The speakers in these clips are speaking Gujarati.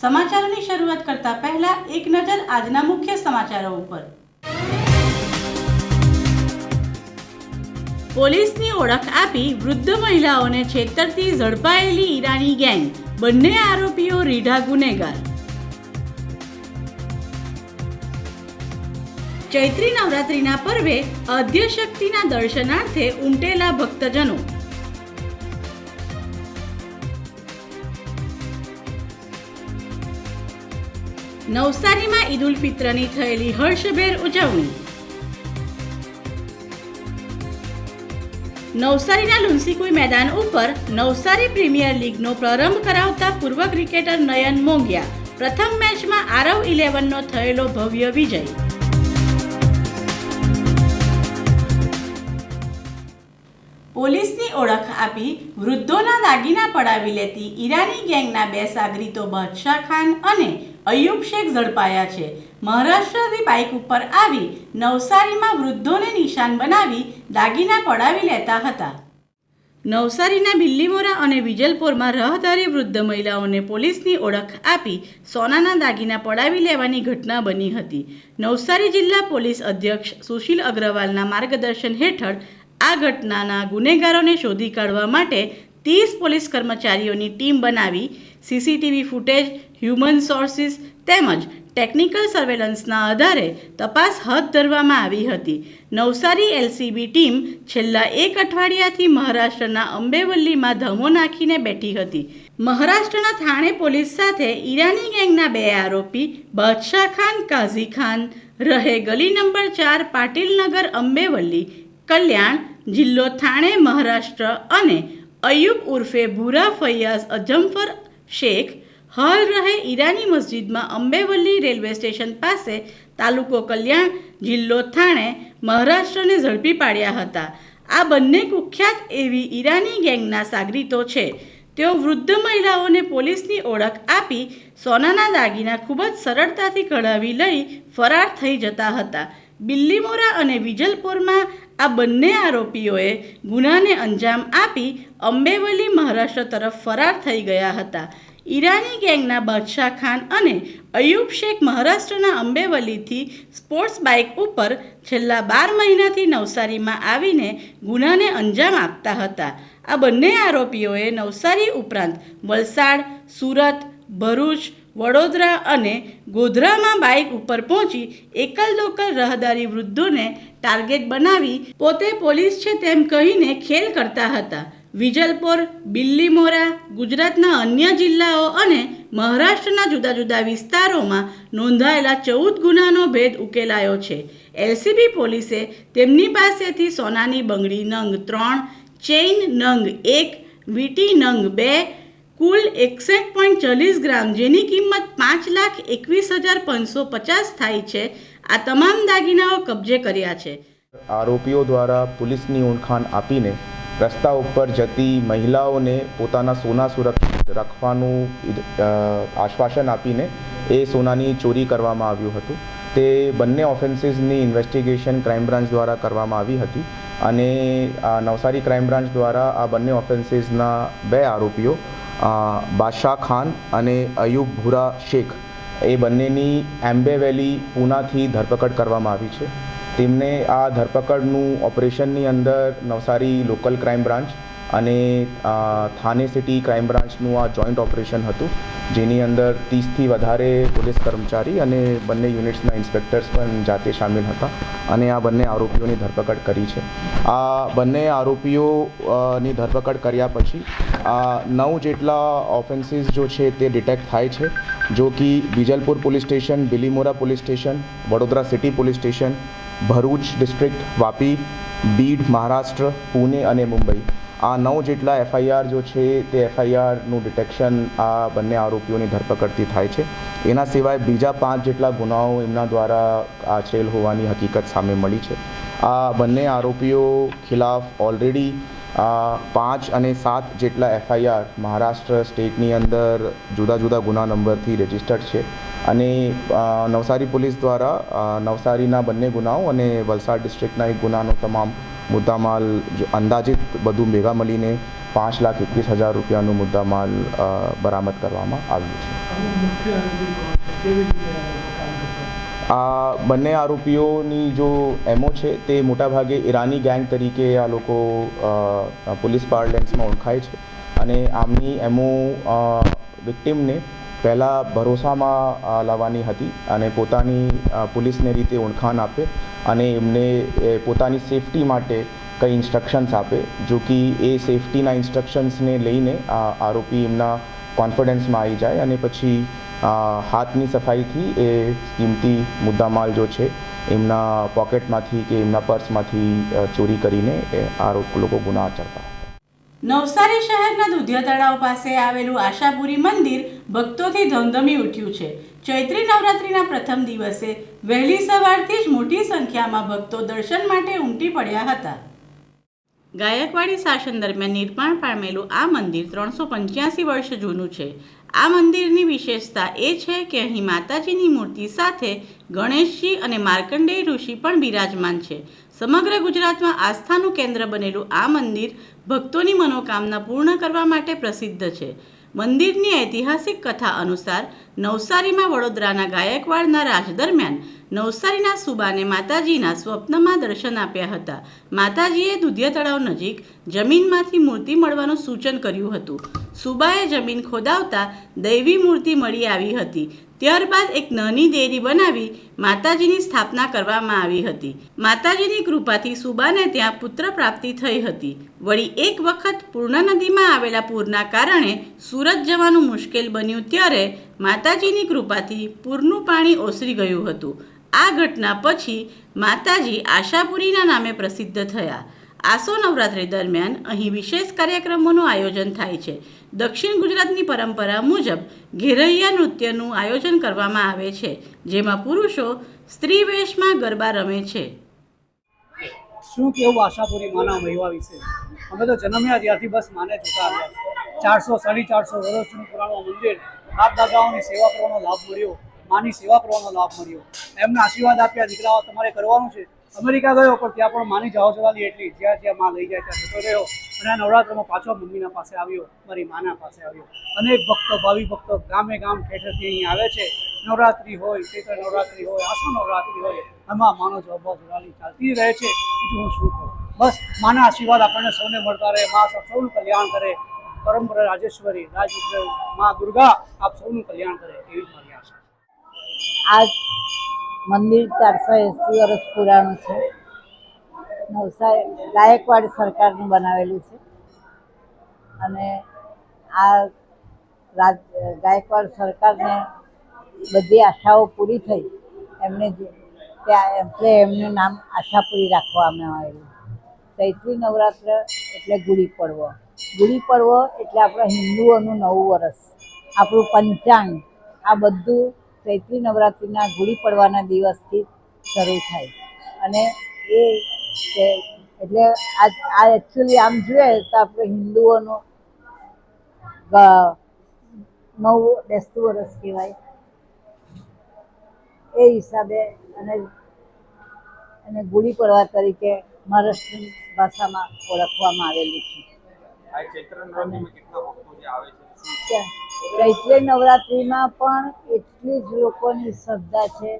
સમાચારોની શરૂઆત કરતા પહેલા એક નજર આજના મુખ્ય સમાચારો ઉપર. પોલીસની ઓળખ આપી વૃદ્ધ મહિલાઓને છેતરતી ઝડપાયેલી ઈરાની ગેંગ. બંને આરોપીઓ રીઢા ગુનેગાર. ચૈત્રી નવરાત્રિના પર્વે આદ્યશક્તિના દર્શનાર્થે ઉમટેલા ભક્તજનો. નવસારીમાં ઈદ ઉલ ફિત્રની થયેલી હર્ષભેર ઉજવણી. નવસારીના લુન્સીકુઈ મેદાન ઉપર નવસારી પ્રીમિયર લીગનો પ્રારંભ કરાવતા પૂર્વ ક્રિકેટર નયન મોંગિયા પ્રથમ મેચમાં આરવ ઇલેવનનો થયેલો ભવ્ય વિજય. પોલીસની ઓળખ આપી વૃદ્ધોના દાગીના પડાવી લેતી ઈરાની ગેંગના બે સાગરીતો બાદશાહ ખાન અને અયુબ શેખ ઝડપાયા છે. મહારાષ્ટ્રથી બાઇક ઉપર આવી નવસારીમાં વૃદ્ધોને નિશાન બનાવી દાગીના પડાવી લેતા હતા. નવસારીના બિલ્લીમોરા અને વિજલપોરમાં રહદારી વૃદ્ધ મહિલાઓને પોલીસની ઓળખ આપી સોનાના દાગીના પડાવી લેવાની ઘટના બની હતી. નવસારી જિલ્લા પોલીસ અધ્યક્ષ સુશીલ અગ્રવાલના માર્ગદર્શન હેઠળ આ ઘટનાના ગુનેગારોને શોધી કાઢવા માટે ત્રીસ પોલીસ કર્મચારીઓની ટીમ બનાવી સીસીટીવી ફૂટેજ હ્યુમન સોર્સિસ તેમજ ટેકનિકલ સર્વેલન્સના આધારે તપાસ હાથ ધરવામાં આવી હતી. નવસારી એલસીબી ટીમ છેલ્લા એક અઠવાડિયાથી મહારાષ્ટ્રના અંબેવલ્લીમાં ધમો નાખીને બેઠી હતી. મહારાષ્ટ્રના થાણે પોલીસ સાથે ઈરાની ગેંગના બે આરોપી બાદશાહ ખાન, કાઝી ખાન, રહે ગલી નંબર ચાર પાટીલનગર, અંબેવલ્લી, કલ્યાણ જિલ્લો થાણે, મહારાષ્ટ્ર અને અયુબ ઉર્ફે ભૂરા ફૈયાઝ અજમફર શેખ હાલ રહે ઈરાની મસ્જિદમાં અંબેવલ્લી રેલવે સ્ટેશન પાસે તાલુકો કલ્યાણ, જિલ્લો થાણે, મહારાષ્ટ્રને ઝડપી પાડ્યા હતા. આ બંને કુખ્યાત એવી ઈરાની ગેંગના સાગરીતો છે. તેઓ વૃદ્ધ મહિલાઓને પોલીસની ઓળખ આપી સોનાના દાગીના ખૂબ જ સરળતાથી કઢાવી લઈ ફરાર થઈ જતા હતા. બિલ્લીમોરા અને વિજલપુરમાં આ બંને આરોપીઓએ ગુનાને અંજામ આપી અંબેવલી મહારાષ્ટ્ર તરફ ફરાર થઈ ગયા હતા. ઈરાની ગેંગના બાદશાહ ખાન અને અયુબ શેખ મહારાષ્ટ્રના અંબેવલીથી સ્પોર્ટ્સ બાઇક ઉપર છેલ્લા બાર મહિનાથી નવસારીમાં આવીને ગુનાને અંજામ આપતા હતા. આ બંને આરોપીઓએ નવસારી ઉપરાંત વલસાડ, સુરત, ભરૂચ, વડોદરા અને ગોધરામાં બાઇક ઉપર પહોંચી એકલ દોકલ રહદારી વૃદ્ધોને ટાર્ગેટ બનાવી પોતે પોલીસ છે તેમ કહીને ખેલ કરતા હતા. વિજલપોર બિલ્લીમોરા ગુજરાતના અન્ય જિલ્લાઓ અને મહારાષ્ટ્રના જુદા જુદા વિસ્તારોમાં નોંધાયેલા ચૌદ ગુનાનો ભેદ ઉકેલાયો છે. એલસીબી પોલીસે તેમની પાસેથી સોનાની બંગડી નંગ ત્રણ, ચેઇન નંગ એક, વીટી નંગ બે, કુલ એકસઠ પોઈન્ટ ચાલીસ ગ્રામ જેની કિંમત પાંચ લાખ એકવીસ હજાર પાંચસો પચાસ થાય છે. આ તમામ દાગીનાઓ કબજે કર્યા છે. આરોપીઓ દ્વારા પોલીસની ઓળખાણ આપીને રસ્તા ઉપર જતી મહિલાઓને પોતાના સોના સુરક્ષિત રાખવાનું આશ્વાસન આપીને એ સોનાની ચોરી કરવામાં આવ્યું હતું. તે બંને ઓફેન્સીસની ઇન્વેસ્ટિગેશન ક્રાઇમ બ્રાન્ચ દ્વારા કરવામાં આવી હતી અને નવસારી ક્રાઇમ બ્રાન્ચ દ્વારા આ બંને ઓફેન્સીસના બે આરોપીઓ બાદશાહ ખાન અને અયુબ ભૂરા શેખ, એ બંનેની એમ્બે વેલી પૂનાથી ધરપકડ કરવામાં આવી છે. તેમને આ ધરપકડનું ઓપરેશનની અંદર નવસારી લોકલ ક્રાઇમ બ્રાન્ચ અને થાને સિટી ક્રાઇમ બ્રાન્ચનું આ જોઈન્ટ ઓપરેશન હતું, જેની અંદર ત્રીસથી વધારે પોલીસ કર્મચારી અને બંને યુનિટ્સના ઇન્સ્પેક્ટર્સ પણ જાતે સામેલ હતા અને આ બંને આરોપીઓની ધરપકડ કરી છે. આ બંને આરોપીઓની ધરપકડ કર્યા પછી આ નવ જેટલા ઓફેન્સીસ જો છે તે ડિટેક્ટ થાય છે, જો કે Vijalpur police station, Bilimora police station, Vadodara city police station Bharuch district, Vapi, Beed, Maharashtra, Pune અને મુંબઈ. આ નવ જેટલા એફઆઈઆર જો છે, તે એફઆઈઆરનું ડિટેક્શન આ બંને આરોપીઓની ધરપકડથી થાય છે. એના સિવાય બીજા પાંચ જેટલા ગુનાઓ એમના દ્વારા આચરેલ હોવાની હકીકત સામે મળી છે. આ બંને આરોપીઓ ખિલાફ ઓલરેડી પાંચ અને સાત જેટલા એફઆઈઆર મહારાષ્ટ્ર સ્ટેટની અંદર જુદા જુદા ગુના નંબરથી રજિસ્ટર્ડ છે. અને નવસારી પોલીસ દ્વારા નવસારીના બંને ગુનાઓ અને વલસાડ ડિસ્ટ્રિક્ટના એક ગુનાનો તમામ મુદ્દામાલ અંદાજિત બધું ભેગા મળીને પાંચ લાખ એકવીસ હજાર રૂપિયાનું મુદ્દામાલ બરામદ કરવામાં આવ્યું છે. આ બંને આરોપીઓની જો એમઓ છે તે મોટાભાગે ઈરાની ગેંગ તરીકે આ લોકો પોલીસ પાર્લેન્સમાં ઓળખાય છે. અને આમની એમઓ વિક્ટિમને પહેલાં ભરોસામાં લાવવાની હતી અને પોતાની પોલીસને રીતે ઓળખાણ આપે અને એમને પોતાની સેફટી માટે કંઈ ઇન્સ્ટ્રક્શન્સ આપે, જો કે એ સેફટીના ઇન્સ્ટ્રક્શન્સને લઈને આ આરોપી એમના કોન્ફિડન્સમાં આવી જાય અને પછી હાથની સફાઈથી એ કિંમતી મુદ્દામાલ જો છે, એમના પોકેટમાંથી કે એમના પર્સમાંથી ચોરી કરીને આરોપ લોકો ગુના આચરતા નવસારી શહેરના દુધિયા તળાવ પાસે આવેલું આશાપુરી મંદિર ભક્તોથી ધમધમી ઉઠ્યું છે. ચૈત્રી નવરાત્રિના પ્રથમ દિવસે વહેલી સવારથી જ મોટી સંખ્યામાં ભક્તો દર્શન માટે ઉમટી પડ્યા હતા. ગાયકવાડી શાસન દરમિયાન નિર્માણ પામેલું આ મંદિર ત્રણસો પંચ્યાસી વર્ષ જૂનું છે. આ મંદિરની વિશેષતા એ છે કે અહીં માતાજીની મૂર્તિ સાથે ગણેશજી અને માર્કંડેય ઋષિ પણ બિરાજમાન છે. સમગ્ર ગુજરાતમાં આસ્થાનું કેન્દ્ર બનેલું આ મંદિર ભક્તોની મનોકામના પૂર્ણ કરવા માટે પ્રસિદ્ધ છે. મંદિરની ઐતિહાસિક કથા અનુસાર નવસારીમાં વડોદરાના ગાયકવાડના રાજ દરમિયાન નવસારીના સુબાને માતાજીના સ્વપ્નમાં દર્શન આપ્યા હતા. માતાજીએ દુધિયા તળાવ નજીક જમીનમાંથી મૂર્તિ મળવાનું સૂચન કર્યું હતું. સુબાએ જમીન ખોદાવતા દૈવી મૂર્તિ મળી આવી હતી. ત્યારબાદ એક નાની દેરી બનાવી માતાજીની સ્થાપના કરવામાં આવી હતી. માતાજીની કૃપાથી સુબાને ત્યાં પુત્ર પ્રાપ્તિ થઈ હતી. વળી એક વખત પૂર્ણા નદીમાં આવેલા પૂરના કારણે સુરત જવાનું મુશ્કેલ બન્યું ત્યારે માતાજીની કૃપાથી પૂરનું પાણી ઓસરી ગયું હતું. આ ઘટના પછી માતાજી આશાપુરીના નામે પ્રસિદ્ધ થયા. આસો નવરાત્રિ દરમિયાન અહીં વિશેષ કાર્યક્રમોનું આયોજન થાય છે. દક્ષિણ ગુજરાતની પરંપરા મુજબ ઘેરૈયા નૃત્યનું આયોજન કરવામાં આવે છે, જેમાં પુરુષો સ્ત્રી વેશમાં ગરબા રમે છે. શું કેવું આશાપુરી માના મહિવા વિશે? અમે તો જન્મ્યા ત્યારથી બસ માને જતા આવ્યા ચારસો, સાડી ચારસો વર્ષનું પુરાણું મંદિર બાપ દાદાઓની સેવા કરવાનો લાભ મળ્યો, માની સેવા કરવાનો લાભ મળ્યો. એમને આશીર્વાદ આપ્યા, દીકરાઓ, તમારે કરવાનું છે? અમેરિકા ગયો, પણ ત્યાં પણ માની જાઓ જવાની એટલી. જ્યાં જ્યાં માં લઈ જાય, ત્યાં જતો રહ્યો. અને નવરાત્રમાં પાછો મમ્મીના પાસે આવ્યો, મારી માના પાસે આવ્યો. અનેક ભક્તો, ભાવિ ભક્તો ગામે ગામ ઠેઠેથી અહીં આવે છે. નવરાત્રિ હોય, ચૈત્ર નવરાત્રિ હોય, આસો નવરાત્રિ હોય એમાં માનો જવાબો જોડાલી ચાલતી રહે છે. બીજું હું શું કહું? બસ, માના આશીર્વાદ આપણને સૌને મળતા રહે. મા સૌનું કલ્યાણ કરે. પરંપરા રાજેશ્વરી રાજ મા દુર્ગા, આપ સૌનું કલ્યાણ કરે એવી મારી આશા છે. આ મંદિર ચારસો એંસી વર્ષ પુરાણું છે. નવસારી ગાયકવાડ સરકારનું બનાવેલું છે. અને આ રાજ, ગાયકવાડ સરકારને બધી આશાઓ પૂરી થઈ, એમને ત્યાં એટલે એમનું નામ આશાપુરી રાખવામાં આવેલું. ચૈત્રી નવરાત્ર એટલે ગુડી પડવો ગુડી પડવો એટલે આપણા હિન્દુઓનું નવું વર્ષ આપણું પંચાંગ, આ બધું ચૈત્રી નવરાત્રિના ગુડી પડવાના દિવસથી શરૂ થાય. અને એ એટલે આ આ એકચ્યુઅલી આમ જોઈએ તો આપણે હિન્દુઓનો નવ બેસતું વર્ષ કહેવાય. એ હિસાબે અને અને ગુડી પડવા તરીકે મહારાષ્ટ્રની ભાષામાં ઓળખવામાં આવેલી છે. ચૈત્રી નવરાત્રિમાં પણ એટલી જ લોકોની શ્રદ્ધા છે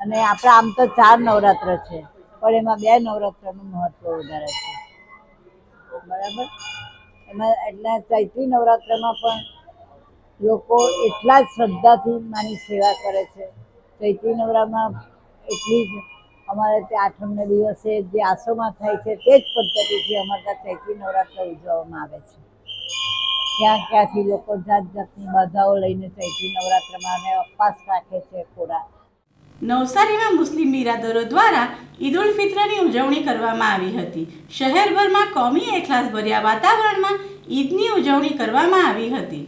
અને આપણે આમ તો ચાર નવરાત્ર છે, પણ એમાં બે નવરાત્રનું મહત્વ વધારે છે. બરાબર? એમાં એટલે ચૈત્રી નવરાત્રમાં પણ લોકો એટલા જ શ્રદ્ધાથી માની સેવા કરે છે. ચૈત્રી નવરામાં એટલી જ અમારે ત્યાં આઠમને દિવસે જે આસોમાં થાય છે, તે જ પદ્ધતિથી અમારે ત્યાં ચૈત્રી નવરાત્ર ઉજવવામાં આવે છે. ક્યાં ક્યાંથી લોકો જાત જાતની બાધાઓ લઈને ચૈત્રી નવરાત્રમાં ઉપવાસ રાખે છે પૂરા. નવસારીમાં મુસ્લિમ બિરાદરો દ્વારા ઈદ ઉલ ફિત્રની ઉજવણી કરવામાં આવી હતી. શહેરભરમાં કોમી એખલાસ ભર્યા વાતાવરણમાં ઈદની ઉજવણી કરવામાં આવી હતી.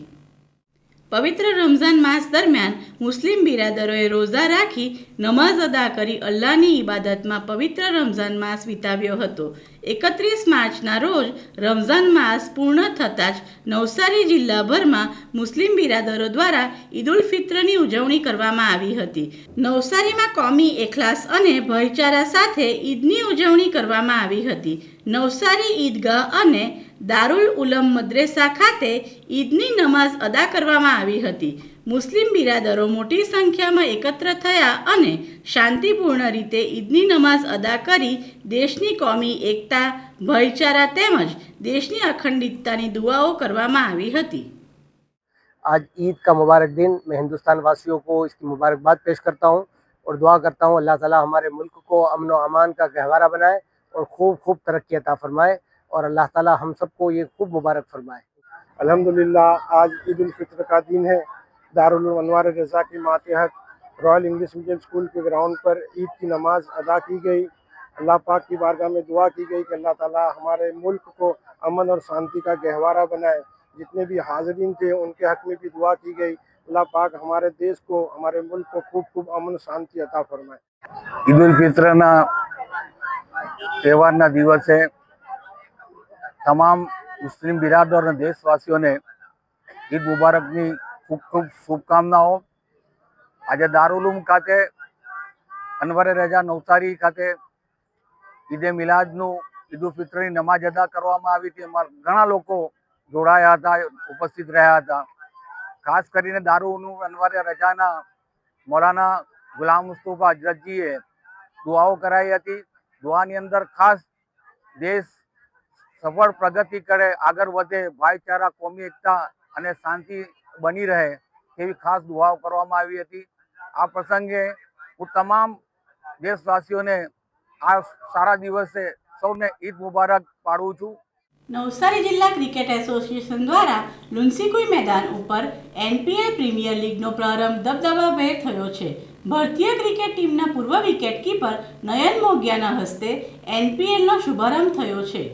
પવિત્ર રમઝાન માસ દરમિયાન મુસ્લિમ બિરાદરોએ રોઝા રાખી નમાઝ અદા કરી અલ્લાહની ઇબાદતમાં પવિત્ર રમઝાન માસ વિતાવ્યો હતો. એકત્રીસ માર્ચના રોજ રમઝાન માસ પૂર્ણ થતાં જ નવસારી જિલ્લાભરમાં મુસ્લિમ બિરાદરો દ્વારા ઈદ ઉલ ફિત્રની ઉજવણી કરવામાં આવી હતી. નવસારીમાં કોમી એખલાસ અને ભાઈચારા સાથે ઈદની ઉજવણી કરવામાં આવી હતી. નવસારી ઈદગાહ અને દારુલ ઉલમ મદ્રેસા ખાતે ઈદની નમાઝ અદા કરવામાં આવી હતી. મુસ્લિમ બિરાદરો મોટી સંખ્યામાં એકત્ર થયા અને શાંતિપૂર્ણ રીતે ઈદની નમાઝ અદા કરી દેશની કોમી એકતા ભાઈચારા તેમજ દેશની અખંડિતતાની દુઆઓ કરવામાં આવી હતી आज ईद का मुबारक दिन मैं हिंदुस्तान वासियों को इसकी मुबारकबाद पेश करता हूँ और दुआ करता हूँ अल्लाह ताला हमारे मुल्क को अमन व अमान का गहवारा बनाए और खूब खूब तरक्की अता फरमाए और अल्लाह ताला हम सबको ये खूब मुबारक फरमाए अल्हम्दुलिल्लाह आज ईद उल फित्र का दिन है दारुल अनवार रज़ा के मातहत रॉयल इंग्लिश मीडियम स्कूल के ग्राउंड पर ईद की नमाज अदा की गई अल्लाह पाक की बारगाह में दुआ की गई कि अल्लाह ताला हमारे मुल्क को अमन और शांति का गहवारा बनाए जितने भी हाजरीन थे उनके हक में भी दुआ की गई अल्लाह पाक हमारे देश को हमारे मुल्क को खूब खूब अमन शांति अता फरमाए ઈદ ઉલ ફિત્રના તહેવારના દિવસે તમામ મુસ્લિમ બિરાદર અને દેશવાસીઓને ઈદ મુબારકની ખૂબ ખૂબ શુભકામનાઓ. આજે દારૂલુમ ખાતે, અનવરે રજા નવસારી ખાતે ઈદે મિલાદનું, ઈદ ફિત્રની નમાજ અદા કરવામાં આવી હતી. એમાં ઘણા લોકો જોડાયા હતા, ઉપસ્થિત રહ્યા હતા. ખાસ કરીને દારૂનું અનવરે રજાના મૌલાના ગુલામ મુસ્તુફા હજરતજીએ દુઆઓ કરાઈ હતી. દુઆની અંદર ખાસ દેશ સફળ પ્રગતિ કરે, આગળ વધે, ભાઈચારા, કોમી એકતા અને શાંતિ બની રહે તેવી ખાસ દુહાઓ કરવામાં આવી હતી. આ પ્રસંગે હું તમામ દેશવાસીઓને આ સારા દિવસે સૌને ઈદ મુબારક પાડું છું. નવસારી જિલ્લા ક્રિકેટ એસોસિએશન દ્વારા લુન્સીકુઈ મેદાન ઉપર એનપીએલ પ્રીમિયર લીગનો પ્રારંભ દબદબાભેર થયો છે. ભારતીય ક્રિકેટ ટીમના પૂર્વ વિકેટ કીપર નયન મોગિયાના હસ્તે એનપીએલનો શુભારંભ થયો છે.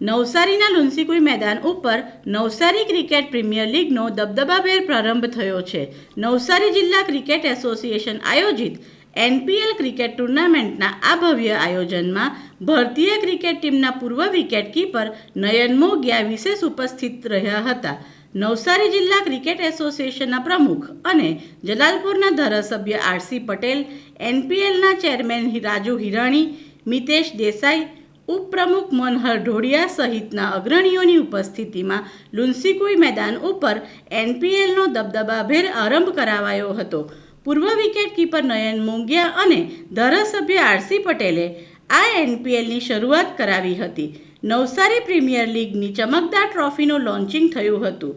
નવસારીના લુન્સીકુઈ મેદાન ઉપર નવસારી ક્રિકેટ પ્રીમિયર લીગનો દબદબાભેર પ્રારંભ થયો છે. નવસારી જિલ્લા ક્રિકેટ એસોસિએશન આયોજિત એનપીએલ ક્રિકેટ ટુર્નામેન્ટના આ ભવ્ય આયોજનમાં ભારતીય ક્રિકેટ ટીમના પૂર્વ વિકેટ કીપર નયન મોગિયા વિશેષ ઉપસ્થિત રહ્યા હતા. નવસારી જિલ્લા ક્રિકેટ એસોસિએશનના પ્રમુખ અને જલાલપુરના ધારાસભ્ય આરસી પટેલ, એનપીએલના ચેરમેન રાજુ હિરાણી, મિતેશ દેસાઈ ઉપપ્રમુખ મનહર ઢોડિયા સહિતના અગ્રણીઓની ઉપસ્થિતિમાં લુન્સીકુઈ મેદાન ઉપર એનપીએલનો દબદબાભેર આરંભ કરાવાયો હતો. પૂર્વ વિકેટકીપર નયન મોંગિયા અને ધારાસભ્ય આરસી પટેલે આ એનપીએલની શરૂઆત કરાવી હતી. નવસારી પ્રીમિયર લીગની ચમકદાર ટ્રોફીનું લોન્ચિંગ થયું હતું.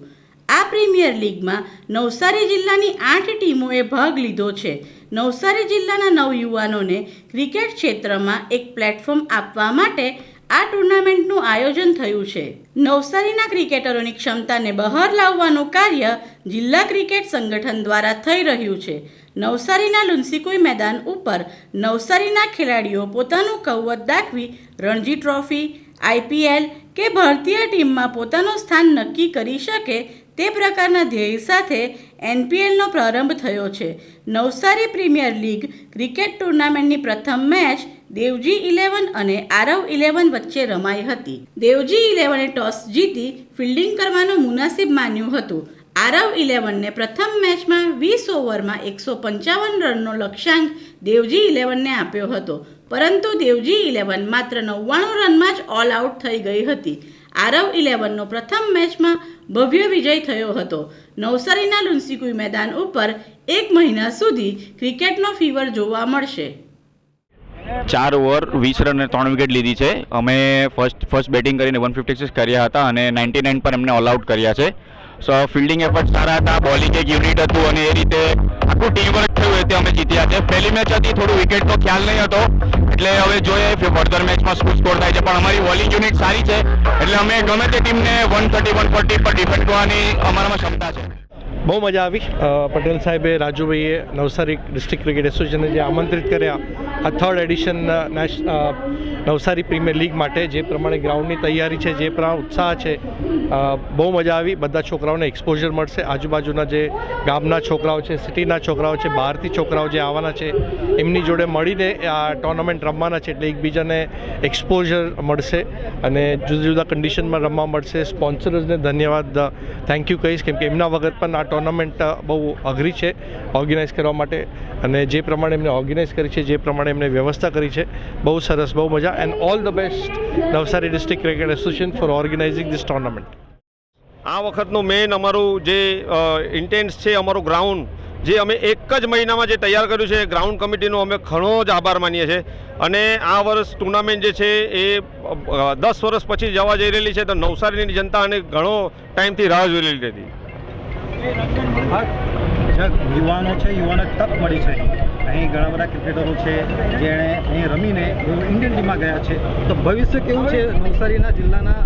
આ પ્રીમિયર લીગમાં નવસારી જિલ્લાની આઠ ટીમોએ ભાગ લીધો છે. નવસારી જિલ્લાના નવયુવાનોને ક્રિકેટ ક્ષેત્રમાં એક પ્લેટફોર્મ આપવા માટે આ ટુર્નામેન્ટનું આયોજન થયું છે. નવસારીના ક્રિકેટરોની ક્ષમતાને બહાર લાવવાનું કાર્ય જિલ્લા ક્રિકેટ સંગઠન દ્વારા થઈ રહ્યું છે. નવસારીના લુન્સીકુઈ મેદાન ઉપર નવસારીના ખેલાડીઓ પોતાનું કૌવત દાખવી રણજી ટ્રોફી આઈપીએલ કે ભારતીય ટીમમાં પોતાનું સ્થાન નક્કી કરી શકે તે પ્રકારના ધ્યેય સાથે એનપીએલનો પ્રારંભ થયો છે. નવસારી પ્રીમિયર લીગ ક્રિકેટ ટુર્નામેન્ટની પ્રથમ મેચ દેવજી ઇલેવન અને આરવ ઇલેવન વચ્ચે રમાઈ હતી. દેવજી ઇલેવને ટોસ જીતી ફિલ્ડિંગ કરવાનું મુનાસિબ માન્યું હતું. આરવ ઇલેવનને પ્રથમ મેચમાં વીસ ઓવરમાં એકસો પંચાવન રનનો લક્ષ્યાંક દેવજી ઇલેવનને આપ્યો હતો. પરંતુ દેવજી ઇલેવન માત્ર નવ્વાણું રનમાં જ ઓલ આઉટ થઈ ગઈ હતી. આરવ ઇલેવનનો પ્રથમ મેચમાં ભવ્ય વિજય થયો હતો. નવસારીના લુન્સીકુઈ મેદાન ઉપર એક મહિના સુધી ક્રિકેટનો ફીવર જોવા મળશે. ચાર ઓવર, વીસ રન અને ત્રણ વિકેટ લીધી છે. અમે ફર્સ્ટ ફર્સ્ટ બેટિંગ કરીને વન ફિફ્ટી સિક્સ કર્યા હતા અને નાઇન્ટી નાઇન પર એમને ઓલ આઉટ કર્યા છે. સો ફિલ્ડિંગ એફર્ટ સારા હતા બોલિંગ એક યુનિટ હતું અને એ રીતે આખું ટીમ વર્ક થયું. એ તે અમે જીત્યા છે. પહેલી મેચ હતી, થોડું વિકેટનો ખ્યાલ નહીં હતો. એટલે હવે જોઈએ ફર્ધર મેચમાં શું સ્કોર થાય છે. પણ અમારી બોલિંગ યુનિટ સારી છે. એટલે અમે ગમે તે ટીમને વન થર્ટી વન ફોર્ટી પર ડિફેન્ડ કરવાની અમારામાં ક્ષમતા છે. બહુ મજા આવી. પટેલ સાહેબે રાજુભાઈએ નવસારી ડિસ્ટ્રિક્ટ ક્રિકેટ એસોસિએશનને જે આમંત્રિત કર્યા, આ third edition Navsari premier league માટે જે પ્રમાણે ગ્રાઉન્ડની તૈયારી છે, જે પ્રમાણે ઉત્સાહ છે બહુ મજા આવી. બધા છોકરાઓને એક્સપોઝર મળશે. આજુબાજુના જે ગામના છોકરાઓ છે, સિટીના છોકરાઓ છે, બહારથી છોકરાઓ જે આવવાના છે, એમની જોડે મળીને આ ટોર્નામેન્ટ રમવાના છે, એટલે એકબીજાને એક્સપોઝર મળશે અને જુદા જુદા કન્ડિશનમાં રમવા મળશે. સ્પોન્સર્સને ધન્યવાદ. થેન્ક યુ કહીશ, કેમ કે એમના વગર પણ આ ટુર્નામેન્ટ બહુ અઘરી છે ઓર્ગેનાઇઝ કરવા માટે. અને જે પ્રમાણે એમને ઓર્ગેનાઇઝ કરી છે, જે પ્રમાણે એમને વ્યવસ્થા કરી છે, બહુ સરસ, બહુ મજા. And all the best Navsari district cricket association for organising this tournament આ વખતનું મેઇન અમારું જે ઇન્ટેન્સ છે, અમારું ગ્રાઉન્ડ જે અમે એક જ મહિનામાં જે તૈયાર કર્યું છે ગ્રાઉન્ડ કમિટીનો અમે ઘણો જ આભાર માનીએ છીએ. અને આ વર્ષ ટુર્નામેન્ટ જે છે, એ દસ વર્ષ પછી જવા જઈ રહેલી છે, તો નવસારીની જનતા અને ઘણો ટાઈમથી રાહ જોઈ રહેલી હતી. યુવાનો છે, યુવાને તક મળી છે. અહીં ઘણા બધા ક્રિકેટરો છે, જેણે અહીં રમીને ઇન્ડિયન ટીમમાં ગયા છે. તો ભવિષ્ય કેવું છે નવસારીના જિલ્લાના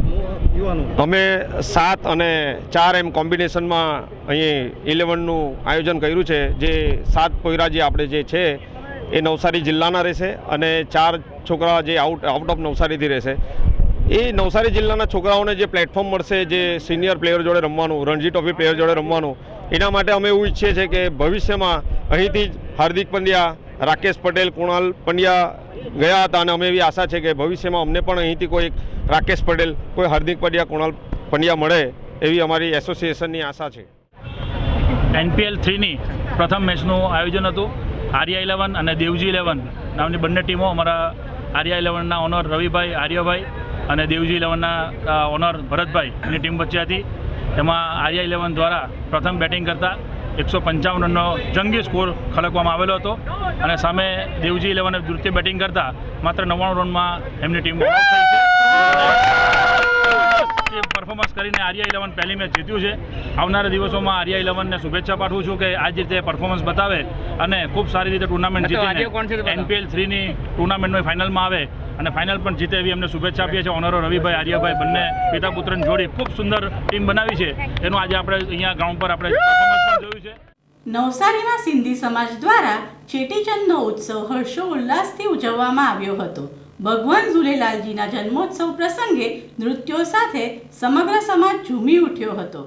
અમે સાત અને ચાર એમ કોમ્બિનેશનમાં અહીં ઇલેવનનું આયોજન કર્યું છે. જે સાત પોયરા જે આપણે જે છે, એ નવસારી જિલ્લાના રહેશે અને ચાર છોકરા જે આઉટ આઉટ ઓફ નવસારીથી રહેશે. એ નવસારી જિલ્લાના છોકરાઓને જે પ્લેટફોર્મ મળશે, જે સિનિયર પ્લેયર જોડે રમવાનું, રણજી ટ્રોફી પ્લેયર જોડે રમવાનું, એના માટે અમે એવું ઈચ્છીએ છીએ કે ભવિષ્યમાં અહીંથી જ હાર્દિક પંડ્યા, રાકેશ પટેલ, કુણાલ પંડ્યા ગયા હતા અને અમે એવી આશા છે કે ભવિષ્યમાં અમને પણ અહીંથી કોઈ રાકેશ પટેલ, કોઈ હાર્દિક પંડ્યા, કુણાલ પંડ્યા મળે એવી અમારી એસોસિએશનની આશા છે. એનપીએલ થ્રીની પ્રથમ મેચનું આયોજન હતું. આર્યા ઇલેવન અને દેવજી ઇલેવન નામની બંને ટીમો અમારા આર્યા ઇલેવનના ઓનર રવિભાઈ, આર્યભાઈ અને દેવજી ઇલેવનના ઓનર ભરતભાઈ એની ટીમ વચ્ચે હતી. એમાં આર્યા ઇલેવન દ્વારા પ્રથમ બેટિંગ કરતા એકસો પંચાવન રનનો જંગી સ્કોર ખડકવામાં આવેલો હતો. અને સામે દેવજી ઇલેવને દ્વિતીય બેટિંગ કરતા માત્ર નવ્વાણું રનમાં એમની ટીમ પરફોર્મન્સ કરીને આર્યા ઇલેવન પહેલી મેચ જીત્યું છે. આવનારા દિવસોમાં આર્યા ઇલેવનને શુભેચ્છા પાઠવું છું કે આ જ રીતે પરફોર્મન્સ બતાવે અને ખૂબ સારી રીતે ટુર્નામેન્ટ જીતીને એનપીએલ થ્રીની ટુર્નામેન્ટમાં ફાઇનલમાં આવે અને ફાઇનલ પણ જીતે એવી અમને શુભેચ્છા આપીએ છીએ. ઓનરો રવિભાઈ, આર્યભાઈ બંને પિતા પુત્રની જોડી ખૂબ સુંદર ટીમ બનાવી છે. એનું આજે આપણે અહીંયા ગ્રાઉન્ડ પર આપણે જોયું છે. નવસારીમાં સિંધી સમાજ દ્વારા ચેટીચંદનો ઉત્સવ હર્ષો ઉલ્લાસથી ઉજવવામાં આવ્યો હતો. ભગવાન ઝૂલેલાલજીના જન્મોત્સવ પ્રસંગે નૃત્યો સાથે સમગ્ર સમાજ ઝૂમી ઉઠ્યો હતો.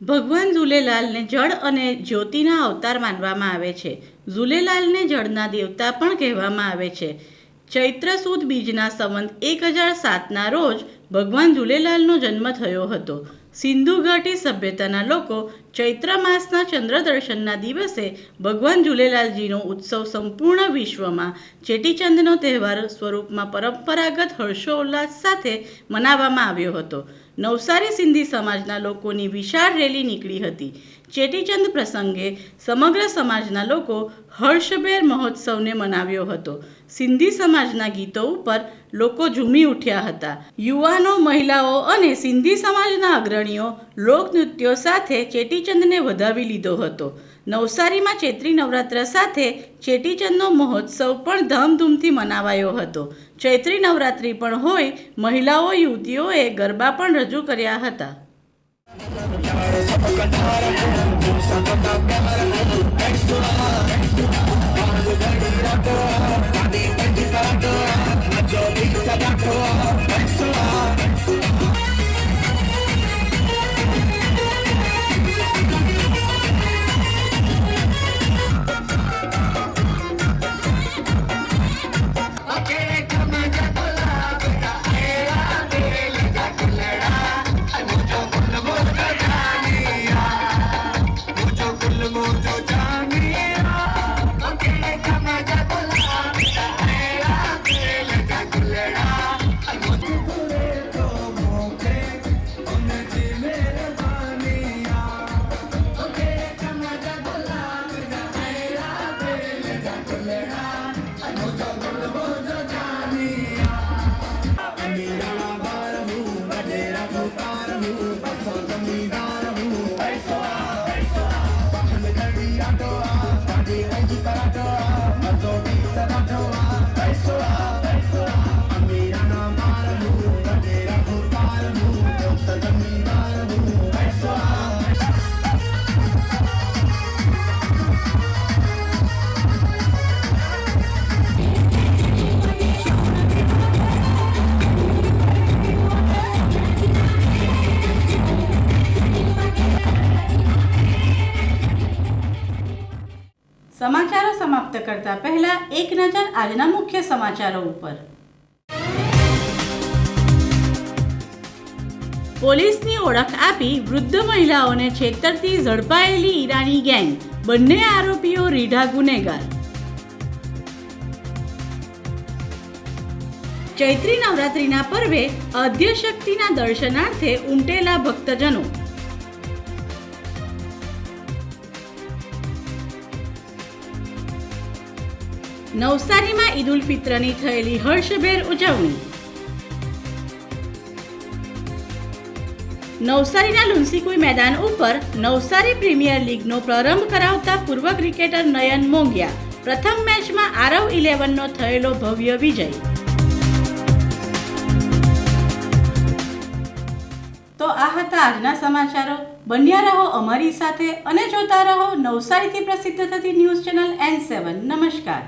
ભગવાન ઝૂલેલાલને જળ અને જ્યોતિના અવતાર માનવામાં આવે છે. ઝૂલેલાલને જળના દેવતા પણ કહેવામાં આવે છે. ચૈત્ર સુદ બીજના સંવંત એક હજાર સાતના રોજ ભગવાન ઝૂલેલાલનો જન્મ થયો હતો. સિંધુ ઘાટી સભ્યતાના લોકો ચૈત્ર માસના ચંદ્ર દર્શનના દિવસે ભગવાન ઝૂલેલાલજીનો ઉત્સવ સંપૂર્ણ વિશ્વમાં ચેટીચંદનો તહેવાર સ્વરૂપમાં પરંપરાગત હર્ષોલ્લાસ સાથે મનાવવામાં આવ્યો હતો. નવસારી સિંધી સમાજના લોકોની વિશાળ રેલી નીકળી હતી. ચેટીચંદ પ્રસંગે સમગ્ર સમાજના લોકો હર્ષભેર મહોત્સવને મનાવ્યો હતો. સિંધી સમાજના ગીતો ઉપર લોકો ઝૂમી ઉઠ્યા હતા. યુવાનો, મહિલાઓ અને સિંધી સમાજના અગ્રણીઓ લોકનૃત્યો સાથે ચેટીચંદને વધાવી લીધો હતો. નવસારીમાં ચૈત્રી નવરાત્ર સાથે ચેટીચંદનો મહોત્સવ પણ ધામધૂમથી મનાવાયો હતો. ચૈત્રી નવરાત્રિ પણ હોય, મહિલાઓ, યુવતીઓએ ગરબા પણ રજૂ કર્યા હતા. Yo, pizza so cor, so high. સમાપ્ત કરતા પહેલા એક નજર આજના મુખ્ય સમાચારો ઉપર. પોલીસની ઓળખ આપી વૃદ્ધ મહિલાઓને છેતરતી ઝડપાયેલી ઈરાની ગેંગ. બંને આરોપીઓ રીઢા ગુનેગાર. ચૈત્રી નવરાત્રિના પર્વે અધ્યશક્તિના દર્શનાર્થે ઉમટેલા ભક્તજનો. નવસારીમાં ઈદ ઉલ ફિત્રની થયેલી હર્ષભેર ઉજવણી. નવસારીના લુન્સીકુઈ મેદાન ઉપર નવસારી પ્રીમિયર લીગનો પ્રારંભ કરાવતા પૂર્વ ક્રિકેટર નયન મોંગિયા પ્રથમ મેચમાં આરવ ઇલેવનનો થયેલો ભવ્ય વિજય. તો આ હતા આજના સમાચારો. બન્યા રહો અમારી સાથે અને જોતા રહો નવસારીથી પ્રસિદ્ધ થતી ન્યૂઝ ચેનલ એન સેવન. નમસ્કાર.